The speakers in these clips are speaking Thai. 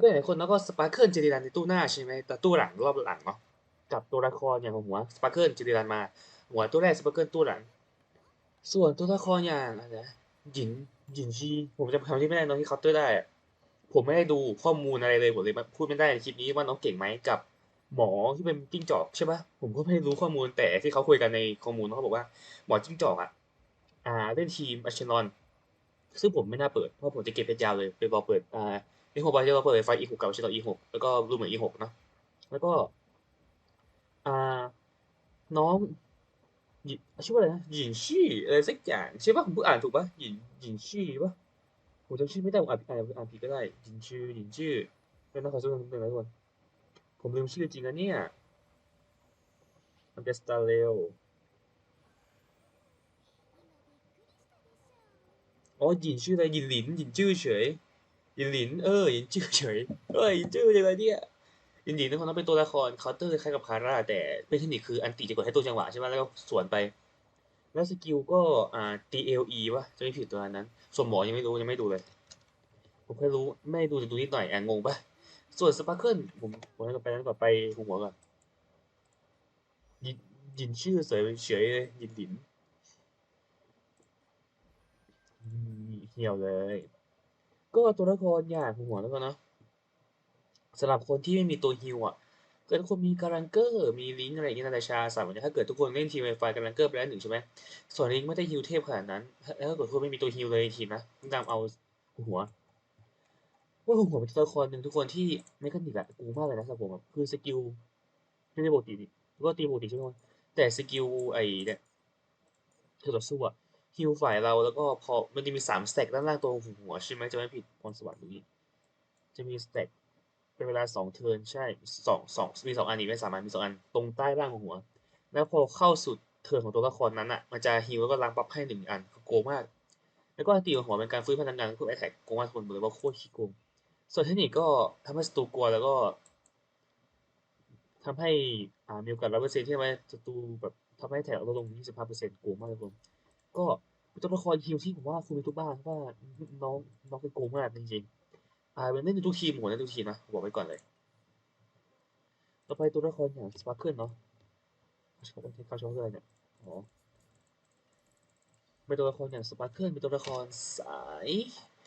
ก็หลายคนแล้วก็สปาร์เคิลเจดีรันในตู้หน้าใช่ไหมแต่ตู้หลังรอบหลังเนาะกับตัวละครอย่างหัวสปาร์เคิลเจดีรันมา หัวตัวแรกสปาร์เคิลตู้หลัง ส่วนตัวละครอย่างอะไรนะหยินหยินชีผมจำคำที่ไม่ได้น้องที่เคาน์เตอร์ได้ ผมไม่ได้ดูข้อมูลอะไรเลยผมเลยพูดไม่ได้ในคลิปนี้ว่าน้องเก่งไหมกับหมอที่เป็นจิ้งจอกใช่ปะผมก็ไม่รู้ข้อมูลแต่ที่เขาคุยกันในข้อมูลเขาบอกว่าหมอจิ้งจอกอะอ่าเล่นทีมอัชเชนอน ซึ่งผมไม่น่าเปิดเพราะผมจะเก็บเพชรยาวเลยไปบอกเปิดอ่า ในหกบาทที่เราเปิดไฟอีหกกับชเชนอนอีหกแล้วก็รูเหมือนอีหกนะแล้วก็อ่าน้องชื่อว่าอะไรนะหยินชี่อะไรสักอย่างใช่ปะผมพูดอ่านถูกปะหยินหยินชี่ปะผมจำชื่อไม่ได้ผมอ่านอ่านอ่านผิดก็ได้หยินชื่อหยินชื่อเป็นนักข่าวช่วยหนึ่งนะทุกคนผมลืมชื่อจริงนะเนี่ยมันเป็นสตาร์เรลอ๋อหยินชื่ออะไรหยินหลินหยินชื่อเฉย ยินหลิน เออยินชื่อเฉยเอ้ยยินชื่อยังไงเนี่ยยินดีทุกคนต้องเป็นตัวละครเคาน์เตอร์คล้ายกับคาร่าแต่เป็นเทคนิคคืออันติจะกดให้ตัวจังหวะใช่ไหมแล้วก็สวนไป แล้วสกิลก็อ่า DLE วะจะไม่ผิดตัวนั้น ส่วนหมอยังไม่รู้ยังไม่ดูเลย ผมแค่รู้ไม่ดูแต่ดูนิดหน่อยแอะงงปะส่วนสปาร์เคิลผมผมให้ไปนั้นก่อนไปหัวก่อนยินยินชื่อเฉยเฉยเลยยินหลินเหี่ยวเลย ก็ตัวละครอย่างหัวแล้วกันเนาะสำหรับคนที่ไม่มีตัวฮิวอะเกิดทุกคนมีการังเกอร์มีลิงอะไรอย่างเงี้ยนาตาชาสามารถถ้าเกิดทุกคนเล่นทีมไวไฟการังเกอร์ไปแล้วหนึ่งใช่ไหมส่วนลิงไม่ได้ฮิวเทพขนาดนั้นแล้วถ้าเกิดทุกคนไม่มีตัวฮิวเลยทีมนะต้องตามเอาหัวว่าหัวเป็นตัวละครหนึ่งทุกคนที่ไม่กันดิกอะกูมากเลยนะสำหรับผมคือสกิลไม่ได้ปกติก็ตีปกติใช่ไหมแต่สกิลไอ้เนี่ยเธอต่อสู้อะ ฮิวฝ่ายเราแล้วก็พอมันจะมีสามสเต็กด้านล่างตัวหัวใช่ไหมจะไม่ผิดพรสวรรค์นี้ จะมีสเต็กเป็นเวลาสองเทิร์นใช่สองสองมีสองอันอีกไม่สามอันมีสองอันตรงใต้ล่างของหัว แล้วพอเข้าสุดเทิร์นของตัวละครนั้นอะมันจะฮิวแล้วก็ล้างบัฟให้หนึ่งอันโกงมาก แล้วก็ตีของหัวเป็นการฟื้นพลังงานเพื่อแอแทกโกงมากคนเลยว่าโคตรขี้โกงส่วนเทคนิคก็ทำให้ศัตรูกลัวแล้วก็ทำให้อ่ามีโอกาสร้อยเปอร์เซ็นต์ที่ทำให้ศัตรูแบบทำให้แถวลดลงยี่สิบห้าเปอร์เซ็นต์โกงมากเลยคน ก็ตัวละครฮิวที่ผมว่าคุณมีทุกบ้านเพราะว่าน้องน้องเป็นโกงมากจริงๆอ่าเป็นเล่นในทุกทีมหัวเล่นทุกทีมนะบอกไว้ก่อนเลย ต่อไปตัวละครอย่างสปาร์เคิลเนาะเขาชอบเขาชอบอะไรเนี่ยอ๋อเป็นตัวละครอย่างสปาร์เคิลเป็นตัวละครสาย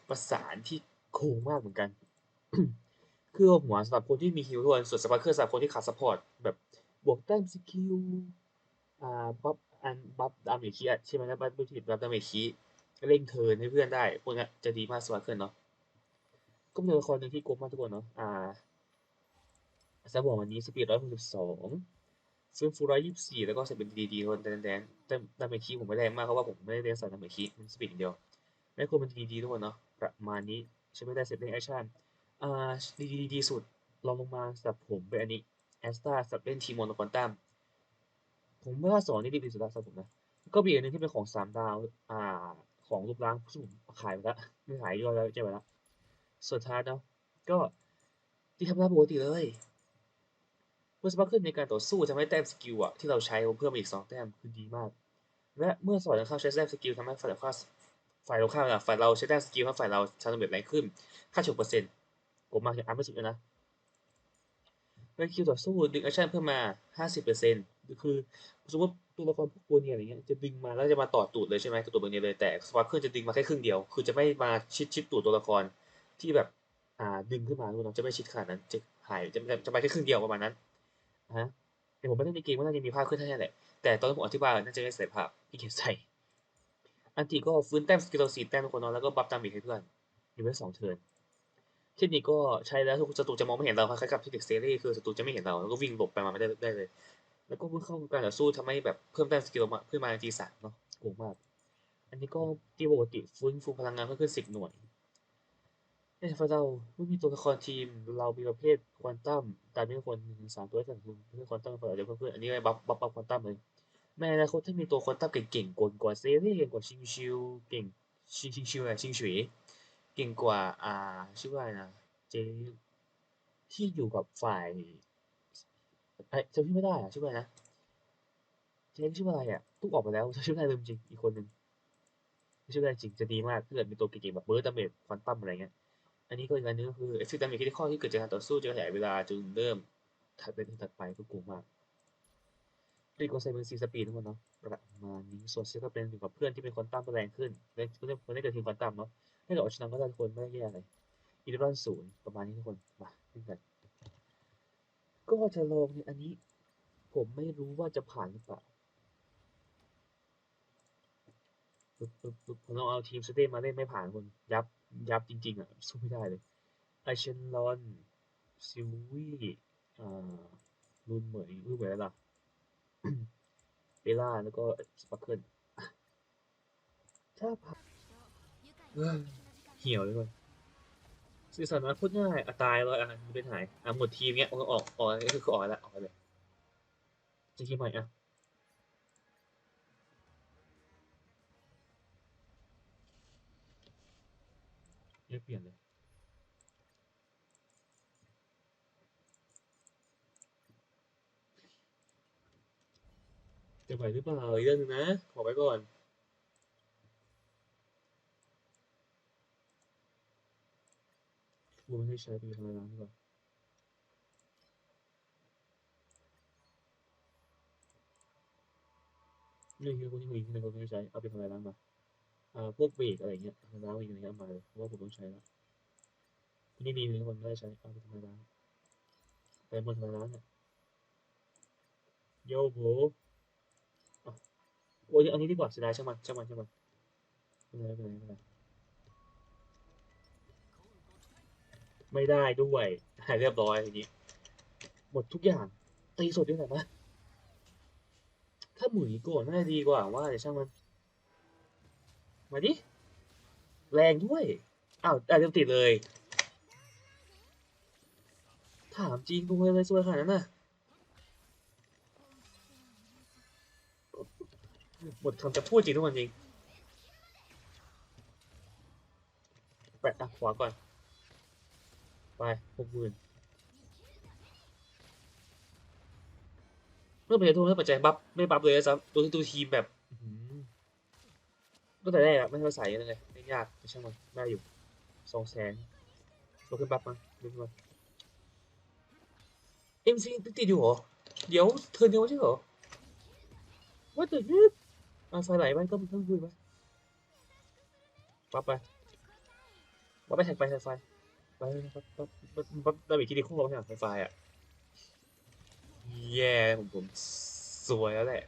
ประสานที่โคงมากเหมือนกัน คือหัวสำหรับคนที่มีฮิลทุกคนส่วนสปาร์เคิลสำหรับคนที่ขาดซัพพอร์ตแบบบวกแต้มสกิลอ่าบัฟ อันบัฟดาเมจคีใช่ไหมนะบัฟบัฟทีบัฟดาเมจคีเร่งเทินให้เพื่อนได้ พวกนี้จะดีมากสปาร์เคิลเนาะก็เป็นตัวละครหนึ่งที่โกงมากทุกคนเนาะอ่าสมองวันนี้สปีดร้อยหกสิบสองฟื้นฟูร้อยยี่สิบสี่แล้วก็เสร็จเป็นดีดีคนแดนแดนแต่ดาเมจคีผมไม่แรงมากเพราะว่าผมไม่ได้เรียนสายดาเมจคีมันสปีดเดียวไม่ควรเป็นดีดีทุกคนเนาะประมาณนี้ใช้ไม่ได้เสร็จในแอคชั่นอ่าดีดีดีสุดลองลงมาสำหรับผมเป็นอันนี้แอสตาสำหรับเล่นทีมโมโนคอนตัม ผมว่าสองนี่ดีที่สุดแล้วสำหรับผมนะก็มีอันหนึงที่เป็นของสามดาวอ่าของรูปร่างซึ่งผมขายไปแล้วไม่ขายย่อยแล้วเจ๊ไปแล้วสุดท้ายเนาะก็ที่ทำได้ปกติเลยเมื่อสปาร์เคิลในการต่อสู้ทำให้แต้มสกิลอะที่เราใช้เพิ่มอีกสองแต้มคือดีมาก และเมื่อสอนเข้าใช้แต้มสกิลทำให้ฝ่ายเราข้าฝ่ายเราข้ามอะฝ่ายเราใช้แต้มสกิลให้ฝ่ายเราชาร์จเบ็ดแรงขึ้นค่าฉกเปอร์เซ็นต์กดมากอย่างอัพไม่สิบเลยนะเมื่อคิวต่อสู้ดึงแอคชั่นเพิ่มมาห้าสิบเปอร์เซ็นต์ คือสมมติตัวละครพวกตัวเนี่ยอะไรเงี้ยจะดึงมาแล้วจะมาต่อตูดเลยใช่ไหมตัวตัวนี้เลยแต่สปาร์เคิลจะดึงมาแค่ครึ่งเดียว คือจะไม่มาชิดชิดตูดตัวละครที่แบบอ่าดึงขึ้นมาทุกคนจะไม่ชิดขนาดนั้นจะหายจะจะไปแค่ครึ่งเดียวประมาณนั้นฮะแต่ผมไม่ได้ในเกมว่าน่าจะมีภาพขึ้นแค่นั้นแหละแต่ตอนที่ผมอธิบายน่าจะไม่ใส่ภาพที่เขียนใส่อันตีก็ฟื้นแต้มสกิลสี่แต้มทุกคนนาะแล้วก็บัฟตามอีกให้เพื่อนอยู่ไว้สองเทิร์นเทคนิคก็ใช้แล้วทุกศัตรูจะมองไม่เห็นเราคล้ายๆกับที่เด็กเซรีคือศัตรูจะไม่เห็นเราแล้วก็วิ่งหลบไปมาไม่ได้ได้เลย แล้วก็เพิ่งเข้าการต่อสู้ทำให้แบบเพิ่มแต้มสกิลมาเพิ่มมาในทีสามเนาะโกงมาก อันนี้ก็ตีปกติฟื้นฟูพลังงานเพิ่มขึ้นสิบหน่วยในฝ่ายเราเมื่อมีตัวละครทีม เรามีประเภทควอนตัมตามที่คนหนึ่งถึงสามตัวให้สังคมเพื่อควอนตัมฝ่ายเราจะเพิ่มขึ้นอันนี้บัฟบัฟบัฟควอนตัมเลยแม้อนาคตถ้ามีตัวควอนตัมเก่งๆกว่ากว่าเซรี่เก่งกว่าชิงชิวเก่งชิงชิงชิวอะชิงฉุยเก่งกว่าอ่าชื่อว่าอะไรนะเจที่อยู่กับฝ่าย ไอ้จำชื่อไม่ได้อะชื่ออะไรนะเจนชื่ออะไรอะตุ๊กออกไปแล้วชื่ออะไรลืมจริงอีกคนหนึ่งชื่ออะไรจริงจะดีมากถ้าเกิดมีตัวเก่งๆแบบเบิร์ดดาเมจควอนตัมอะไรเงี้ยอันนี้ก็อีกอันนึงก็คือ effect damage critical ที่เกิดจากการต่อสู้จะขยายเวลาจนเริ่มถัดเป็นถัดไปก็กูมากรีโกไซเบอร์ซีสปีดทั้งหมดเนาะประมาณนี้ส่วนเซก็เป็นอยู่กับเพื่อนที่เป็นคนตั้มแรงขึ้นเล่นเล่นคนเล่นกับทีมคนตั้มเนาะให้กับเอาชนะก็ได้ทุกคนไม่ได้แย่อะไรอีเลฟอนศูนย์ประมาณนี้ทุกคนมาเล่นกัน ก็จะลองในอันนี้ ผมไม่รู้ว่าจะผ่านหรือเปล่าปึ๊บปึ๊บปึ๊บผมลองเอาทีมสเตทมาเล่นไม่ผ่านคนยับยับจริง ๆ อะ สู้ไม่ได้เลยไอเชนลอนซิลวี่อ่ารุนเหมยรุนเหมยแล้วล่ะเบล่าแล้วก็สปักเกิลถ้าผ่านเฮ้ยเหี่ยวเลยคน สื่อสารมาพูดง่ายอะตายเลยอะเป็นหายอะหมดทีมเนี้ยออกออกออกก็คือออกแล้วออกไปเลยจะทีมใหม่อะเปลี่ยนเลยจะไหวหรือเปล่าอีกเรื่องนึงนะ ขอไว้ก่อน กูไม่ให้ใช้ไปทำอะไรร้านดีกว่านี่คือคนที่มีในคนไม่ใช้เอาไปทำอะไรร้านมาอ่าพวกเบรกอะไรเงี้ยทำร้านอีกอะไรเงี้ยเอามาเลยเพราะว่าผมต้องใช้แล้วคนที่มีในคนไม่ได้ใช้เอาไปทำอะไรร้านไปหมดทำอะไรร้านเนี่ยโยโบโอ้ยอันนี้ดีกว่าเสียดายช่างมันช่างมันช่างมันไม่เป็นไรไม่เป็นไร ไม่ได้ด้วยเรียบร้อยทีนี้ หมดทุกอย่างตีสดด้วยไหนปะถ้าหมุนก่อนน่าจะดีกว่าว่าแต่ช่างมัน มาดิ แรงด้วยอ้าวอาจจะติดเลย ถามจริงกูเลยสวยขนาดนั้นน่ะหมดคำจะพูดจริงทุกวันจริงแปะอะขวาก่อน ไปหกหมื่นเมื่อปัจจัยโทษเมื่อปัจจัยบัฟไม่บัฟเลยนะซ้ำตัวตัวทีมแบบอื้อหือตั้งแต่แรกอะไม่เข้าใส่เลยเลยไม่ยากแต่ช่างมันได้อยู่สองแสนตัวขึ้นบัฟมาดูมาเอ็มซีติดอยู่เหรอ เดี๋ยวเธอเดียวใช่เหรอ What the heck อ่ไฟไหลไปก็ต้องคุยไปปั๊บไปปั๊บไปแท็กไปแท็กไฟไปปั๊ บปั๊บปั๊บปั๊บดาบิคิดิโค้ใช่ไหมไฟไฟอะแย่ผมผมสวยแล้วแหละ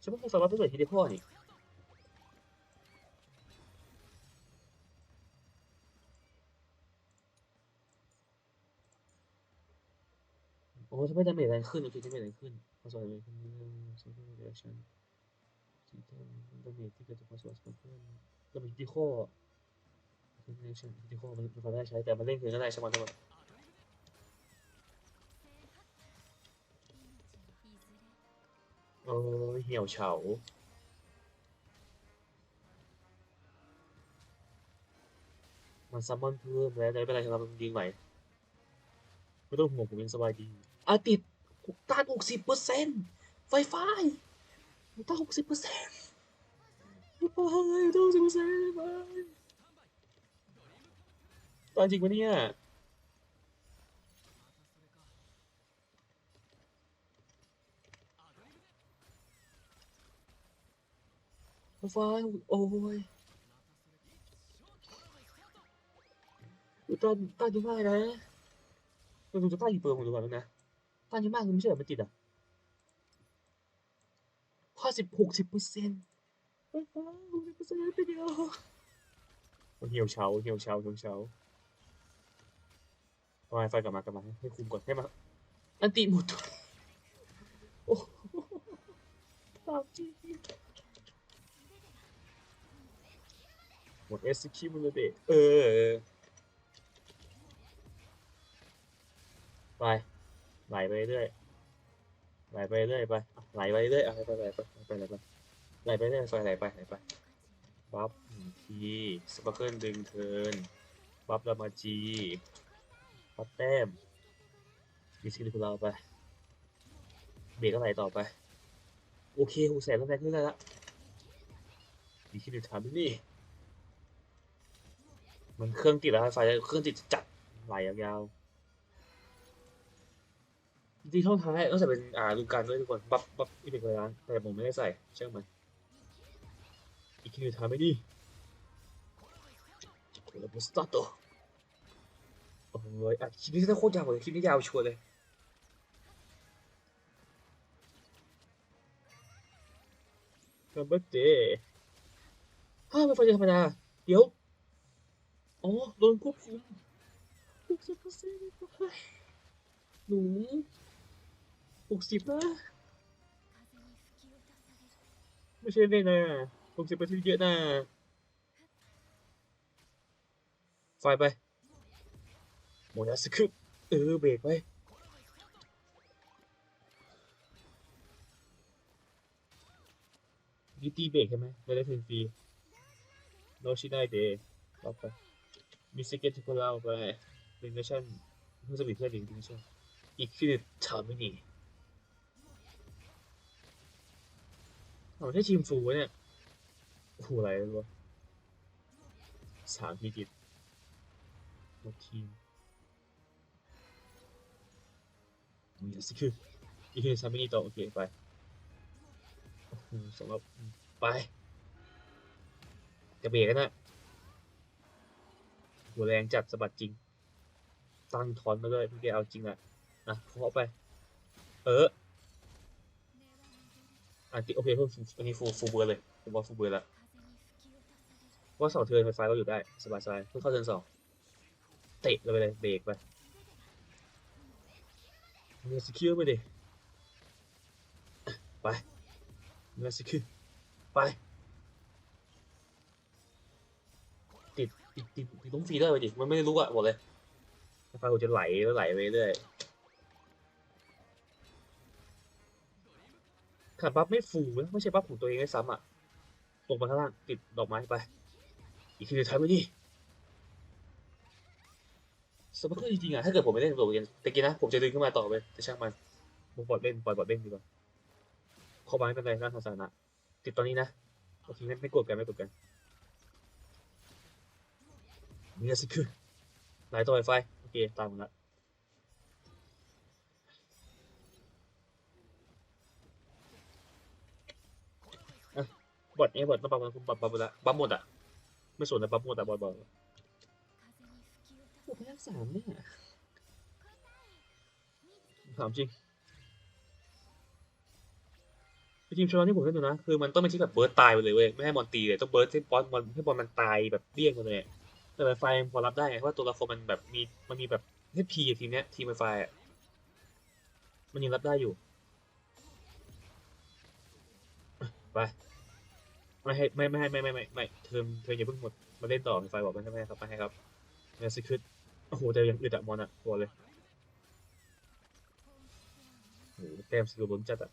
ใช่ไหมไฟไฟปั๊บไปเปิดคิดิโค้นี่โอ้ทำไมดาเมจแรงขึ้นโอเคดาเมจแรงขึ้นพอสวยเลยขึ้นเรื่องโซเชียลเรีแอคชั่นสีเทนดาเมจที่เกิดจากความสวยของเพื่อนดาเมจคิดิโค้คิ ดิโค้คิดิโคมันมันได้ใช้แต่มันเล่นคืนก็ได้ใช่ไหมทั้งหมดเออเหี่ยวเฉามันซัมมอนเพิ่มแล้วได้เป็นไรครับดีใหม่ไม่ต้องห่วงผมยังสบายดีอาติดต้านหกสิบเปอร์เซ็นต์ไฟฟ้าต้านหกสิบเปอร์เซ็นต์ไปต้านหกสิบเปอร์เซ็นต์ ตอนจริงปะเนี่ยไฟฟ้าโอ้ยต้านต้านเยอะมากนะเราดูจะต้านกี่เปอร์ผมดูก่อนนะต้านเยอะมากเลยไม่ใช่เหรอมันติดอะห้าสิบหกสิบเปอร์เซ็นต์ไฟฟ้าหกสิบเปอร์เซ็นต์ไปเดียวเหี่ยวเฉาเหี่ยวเฉาเหี่ยวเฉา ไฟไฟกลับมากลับมาให้คุมก่อนให้มาอันติหมดโอ้โหตามจริงหมดเอสคิวมันเลยเด็เออไปไหลไปเรื่อยไหลไปเรื่อยไปอะไหลไปเรื่อยอะไปไปไปไปไหลไปไหลไปเรื่อยไฟไหลไปไหลไปบัฟหนึ่งทีสปาร์เคิลดึงเทิร์นบัฟดามาจี บัฟแต้มดิสกิลิคูลาไป เบรกก็ไหลต่อไป โอเคหูแสนแล้วแรงขึ้นได้ละดีขึ้นหนึ่งฐานนี่ มันเครื่องติดแล้วไฟเครื่องติดจัดไหลยาวๆจริงๆช่องทางแรกต้องใส่เป็นอ่าลูกการด้วยทุกคนบัฟบัฟอีกเป็นร้านแต่ผมไม่ได้ใส่เชื่อมันอีกทีทำไม่ดีโคลาบสตาร์โต โอ้ยอะคลิปนี้ถ้าโคตรยาวเลยคลิปนี้ยาวชัวร์เลยกัมเบอร์เดย์ห้าเป็นไฟธรรมดา เดี๋ยว อ๋อ โดนควบคุมหกสิบเปอร์เซ็นต์หนูหกสิบนะไม่ใช่เลยนะหกสิบเปอร์เซ็นต์เยอะนะไฟไป โมยาสคึเออเบรกไปดิตีเบรกใช่ไหมไม่ได้เทนฟรีโนชิได้เดย์รับไปมีสเก็ตที่พวกเราไปลิงเนชั่นเพื่อสวิตเพื่อลิงเนชั่นอีกคือทามินีเอ๋อใช่ทีมฟูเนี่ยโอ้โหอะไรวะสามทีติดหมดทีม สกิลอีกคือทามินีต่อโอเคไปสำหรับไปจะเบรกกันนะหัวแรงจัดสะบัดจริง ตั้งทอนมาด้วยพี่แกเอาจริงอะอะเคาะไป เอออะติโอเคฟูอันนี้ฟูฟูเบอร์เลยผมว่าฟูเบอร์ละว่าสองเทิร์นไฟฟ้าเราอยู่ได้สบายสบายเพิ่งเข้าเทิร์นสองเตะเราไปเลยเบรกไป เนื้อสกิลไปดิไปเนื้อสกิลไป ติดติดติดติดต้องฟรีได้ไปดิมันไม่ได้รู้อะบอกเลยไฟผมจะไหลแล้วไหลไปเรื่อยขาดบัฟไม่ฟูนะไม่ใช่บัฟของตัวเองได้วยซ้ำอะตกมาข้างล่างติดดอกไม้ไป อีกทีเดียวท้ายไปดิ สมัครจริงๆอะถ้าเกิดผมไม่เล่นตัวเองแต่กี้นะผมจะดึงขึ้นมาต่อไปแต่ช่างมันผมปล่อยเล่นปล่อยบอดเล่นดีกว่าเข้ามาไม่เป็นไรน่าสงสารนะติดตอนนี้นะโอเคไม่ไม่กดกันไม่กดกันมีอะไรสิคือไหนตัวไวไฟโอเคตามมาละอะบอดเอบอดมาปั๊มมาปั๊มปั๊มหมดละปั๊มหมดอะไม่สนนะปั๊มหมดอะบอดบอด สามเนี่ยถามจริงทีมชนที่ผมเล่นดูนะ คือมันต้องเป็นที่แบบเบิร์ดตายไปเลยเว้ยไม่ให้บอลตีเลยต้องเบิร์ดให้บอลบอลให้บอลมันตายแบบเดี้ยงไปเลยแต่ไวไฟพอรับได้ไงเพราะว่าตัวละครมันแบบมีมันมีแบบให้พีทีมเนี้ยทีมไวไฟอะมันยังรับได้อยู่ไปไม่ให้ไม่ไม่ให้ไม่ไม่ไม่ไม่เทอมเทอมอย่าเพิ่งหมดมาเล่นต่อไวไฟบอกไม่ให้ไม่ให้ครับไม่ให้ครับเนสคืด โอ้โหแต่ยังอึดอะมอนอะตัวเลยโอ้โหแต้มสกิลล้นจัดอะ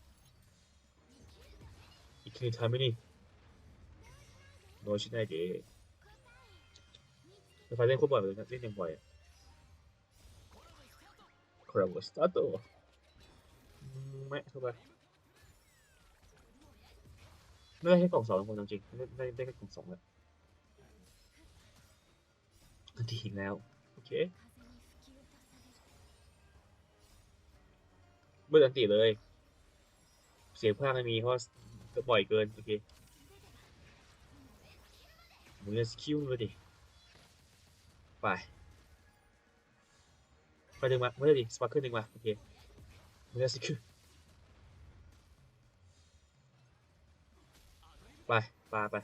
อีกทีทำไม่นี่โดนชิดได้เดไฟเล่นโคตรบ่อยเลยนะเล่นยังบ่อยอะคราบสตาร์โตไม่เข้าไปไม่ได้แค่กล่องสองคนจริงๆได้ได้แค่กล่องสองแล้วที่แล้ว เคเมื่อตันติเลย เสียงภาคไม่มีเพราะก็บ่อยเกิน โอเคมึงจะสกิลเลยดิ ไป ไปดึงมาไม่ได้ดิ สปาร์คขึ้นดึงมา โอเคไม่ได้สิคือไปปาไป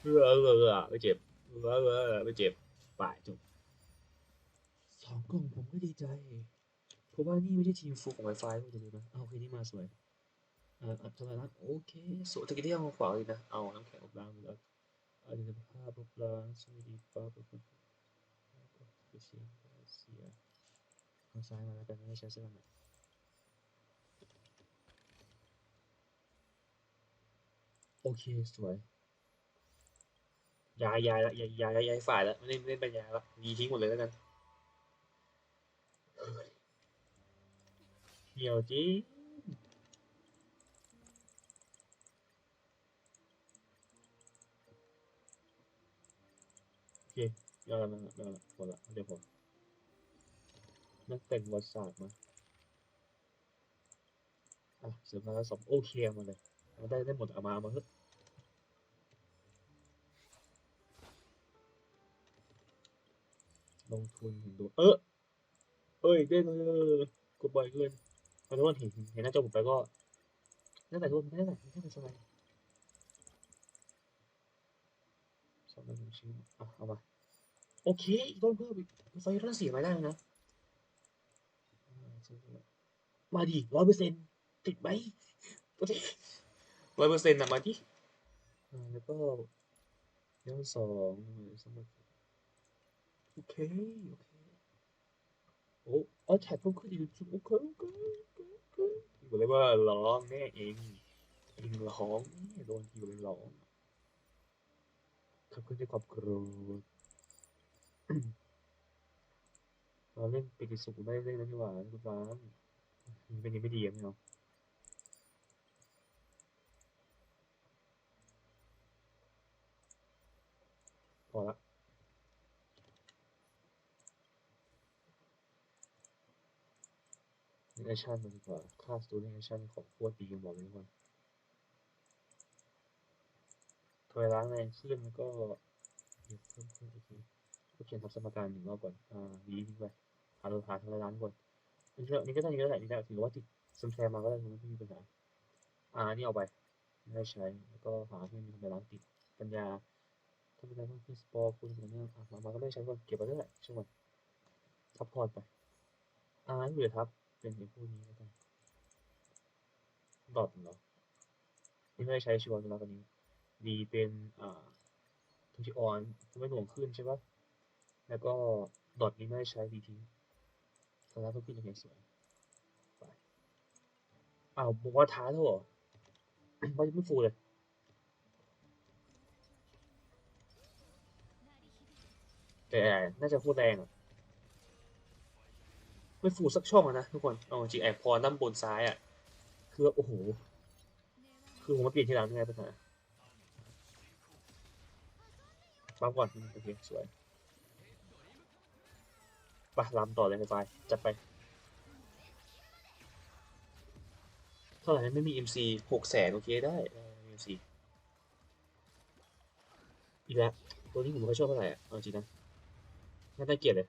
เออเออเออไม่เจ็บ เออเออไม่เจ็บไปจบสองกล่องผมก็ดีใจ เพราะว่านี่ไม่ใช่ทีมฟูของ Wi-Fi คุณจะดูนะเอาโอเคนี่มาสวยอ่าอัตราลักโอเคสวยตะกี้ที่เอาขวาเลยนะ เอาน้ำแข็งออกล้างแล้วอันนี้ภาพปลาสวัสดีป้าปปุ๊บเสียเสียทางซ้ายมาแล้วกันไม่ใช่เสื้อใหม่โอเคสวย ย้ายย้ายละย้ายย้ายย้ายฝ่ายแล้วไม่เล่นไม่เล่นไปย้ายละยีทิ้งหมดเลยแล้วกันเหี่ยวจริงเคยอมแล้วยอมแล้วหมดละเดี๋ยวผมนักแต่งประวัติศาสตร์มาอะเสริมพละสมโอเคมาเลยเอาได้ได้หมดเอามาเอามาเถอะ ลงทุนเห็นดู เออเอ้ยได้เลยกดบ่อยเกินเพราะว่าเห็นเห็นหน้าจอผมไปก็นั่นแต่ทุนไม่ได้ไหนไม่ได้สบายสองหนึ่งชิ้นอะเอามาโอเคอีกต้นเพิ่มอีกไฟรัศสีมาได้แล้นะมาดิร้อยเปอร์เซ็นต์ติดไหมร้อยเปอร์เซ็นต์นะมาดิแล้วก็ย้อนสองสมัค โอเคโอเคโอ้เอาแท็กเพิ่มขึ้นอีกจุดโอเคโอเคโอเคโอเคบอกเลยว่าร้องแน่เองเองร้องแน่โดนทีเลยร้องขับคลื่อนด้วยความกรธเราเล่นปีติสุขไม่ได้เล่นนะนี่หว่าคุณฟ้ามเป็นยังไม่ดีอะไม่เอาพอละ เนชั่นมันดีกว่า ค่าสตูเนชั่นของพวกดีกันบอกเลยว่าถอยล้างแรงขึ้นก็เดี๋ยวเพิ่มขึ้นโอเคก็เขียนทับสมการหนึ่งรอบก่อน อ่าดีทิ้งไปหาตัวหาทางล้างก่อนนี่ก็นี่ก็ได้นี่ก็ได้นี่ก็ได้ถือว่าติดซัมแซมมาก็ได้ไม่มีปัญหา อ่านี่เอาไปไม่ได้ใช้ แล้วก็หาที่มีทางล้างติด ปัญญาถ้าเป็นอะไรต้องขึ้นสปอร์คุณอะไรเนี่ยอะมามาก็ไม่ใช้ก่อนเก็บไว้ด้วยแหละช่างมันซัพพอร์ตไป อ่าอยู่เลยครับ เป็นไอ้พวกนี้แล้วกันดอทเหรอนี่ไม่ได้ใช้ชัวร์แล้วตอนนี้ดีเป็นอ่าทูชิออนไม่หน่วงขึ้นใช่ปะแล้วก็ดอทนี้ไม่ได้ใช้ดีทิ้งตอนแรกก็ขึ้นอย่างเงี้ยสวยไปอ้าวบอกว่าท้าแล้วเหรอว่ายังไม่ฟูเลยแต่น่าจะพูดแรงอะ ไม่ฟูสักช่องอะนะทุกคนเอาจริงแอบพอด้านบนซ้ายอะคือโอ้โหคือผมมาเปลี่ยนทีหลังยังไงปัญหาปั๊มก่อนโอเคสวยไปลำต่อเลยไฟไฟจัดไปเท่าไหร่ไม่มี MC หกแสนโอเคได้เออ MC อีกแล้วตัวนี้ผมไม่ค่อยชอบเท่าไหร่อะเอาจริงนะน่าเกลียดเลย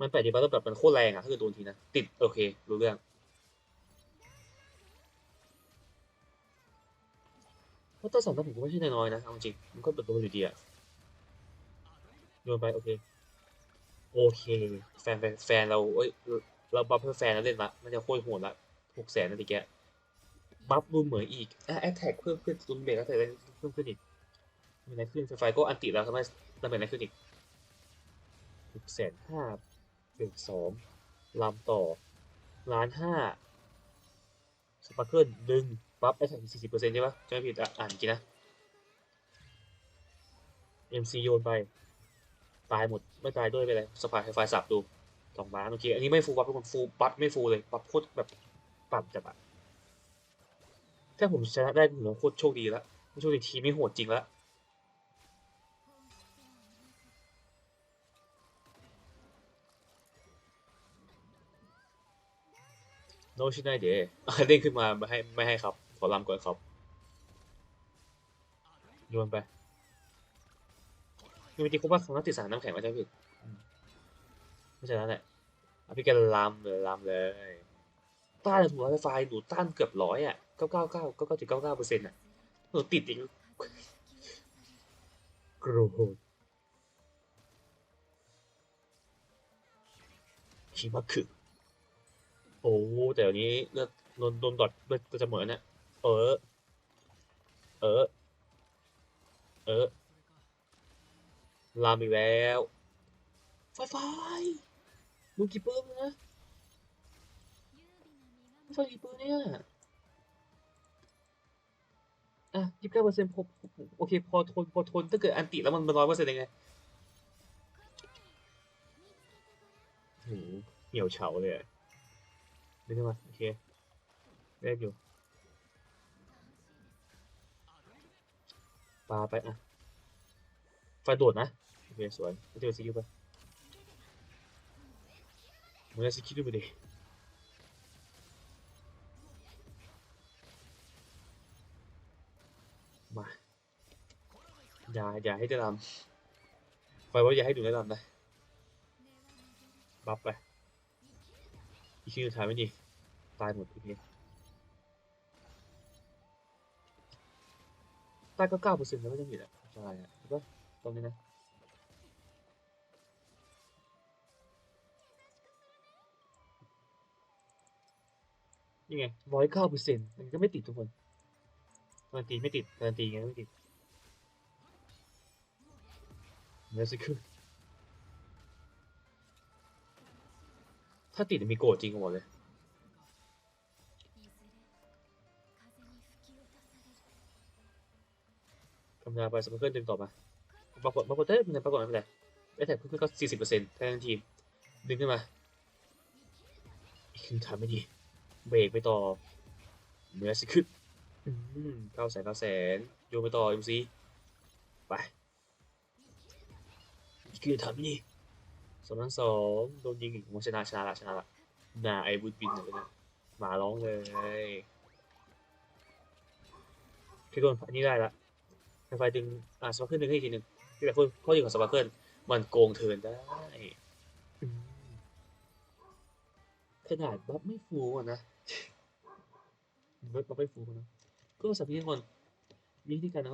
มันแปลกดีป่ะแล้วแบบมันโคตรแรงอะถ้าเกิดโดนทีนะ ติดโอเค รู้เรื่องเพราะตัวสองตัวผมก็ไม่ใช่น้อยๆนะเอาจริงมันก็เป็นตัวอยู่ดีอะโยนไปโอเค โอเค แฟนแฟนแฟนเราเอ้ยเราบัฟเพื่อแฟนเราเล่นละมันจะโคตรโหดละหกแสนนาทีแกบัฟรูมเหมือนอีกแอตแทกเพิ่มขึ้นตุนเบรกแล้วแต่เพิ่มขึ้นอีกมีอะไรขึ้นไฟก็อันติแล้วทำไมดาเมจอะไรขึ้นอีกหกแสนห้า เบรกสองลำต่อล้านห้าสปาร์เกิลดึงบัฟแอตแทกสี่สิบเปอร์เซ็นต์ใช่ปะจะไม่ผิดอะอ่านกี่นะ MC โยนไป ตายหมด ไม่ตายด้วยไปเลยสปายไฟฟ้าสับดูสองล้านโอเคอันนี้ไม่ฟูลบัฟทุกคนฟูลบัฟไม่ฟูลเลยบัฟโคตรแบบปั่นจัดอะถ้าผมชนะได้ผมโคตรโชคดีแล้วโชคดีทีมไม่โหดจริงแล้ว โนชินายเดย์เด้งขึ้นมาไม่ให้ไม่ให้ครับ ขอลำก่อนครับโยนไปมีวิธีคุว่าครั้งติดสารน้ำแข็งไว้ใช่ไหมพี่อืมไม่ใช่แล้วแหละเอาพี่แกลำเลยลำเลย ต้านถูกไฟไฟหนูต้านเกือบร้อยอะเก้าเก้าเก้าเก้าเก้าจุดเก้าเก้าเปอร์เซ็นต์อะหนูติดอีกโกรธคิมาคือ โอ้แต่เดี๋ยวนี้เลือดโดนโดนดอทเลือดก็จะเหมือนน่ะเออ เออ เออลามอีกแล้วไฟไฟมึงกี่ปืนนะไฟกี่ปืนเนี่ยอะยี่สิบเก้าเปอร์เซ็นต์พอโอเคพอทนพอทนถ้าเกิดอันติแล้วมันมันร้อยเปอร์เซ็นต์ยังไงโหเหี่ยวเฉาเลยอะ ดึงขึ้นมาโอเคเล่นอยู่ปาไปอะไฟโดดนะโอเคสวยไม่เจอสกิลไปมึงได้สกิลไปดิมาอย่าอย่าให้ได้ลำไฟว่าอย่าให้ดูได้ลำนะบัฟไป อีกคิวสุดท้ายไม่ดีตายหมดทีนี้ตายก็เก้าเปอร์เซ็นต์แล้วไม่ต้องผิดอะใช่อะใช่ปะตรงนี้นะนี่ไงร้อยเก้าเปอร์เซ็นต์มันก็ไม่ติดทุกคนการันตีไม่ติดการันตีไงไม่ติดเนื้อสกิล ถ้าติดมีโกรธจริงหมดเลย ทำงานไปสมมติเพื่อนดึงต่อมาปรากฏปรากฏได้เป็นปรากฏไม่เป็นไรได้แต่เพื่อนก็สี่สิบเปอร์เซ็นต์แทนทีม ดึงขึ้นมาคือทางไม่ดี เบรกไปต่อเนื้อสิขึ้นเก้าแสนเก้าแสนโยนไปต่อยูซีไปอีกครึ่งทางไม่ดี สองพันสองโดนยิงอีกโมชนะชนะละชนะละนาไอ้บุดบินเลยนะหมาร้องเลยคือโดนอันนี้ได้ละไฟดึงอ่าสปาร์เคิลดึงให้อีกทีหนึ่งที่แบบข้อดีของสปาร์เคิลมันโกงเทินได้ ขนาดบัฟไม่ฟูอะนะบัฟไม่ฟูนะก็สับพี่ทุกคนมีวิธีการนะ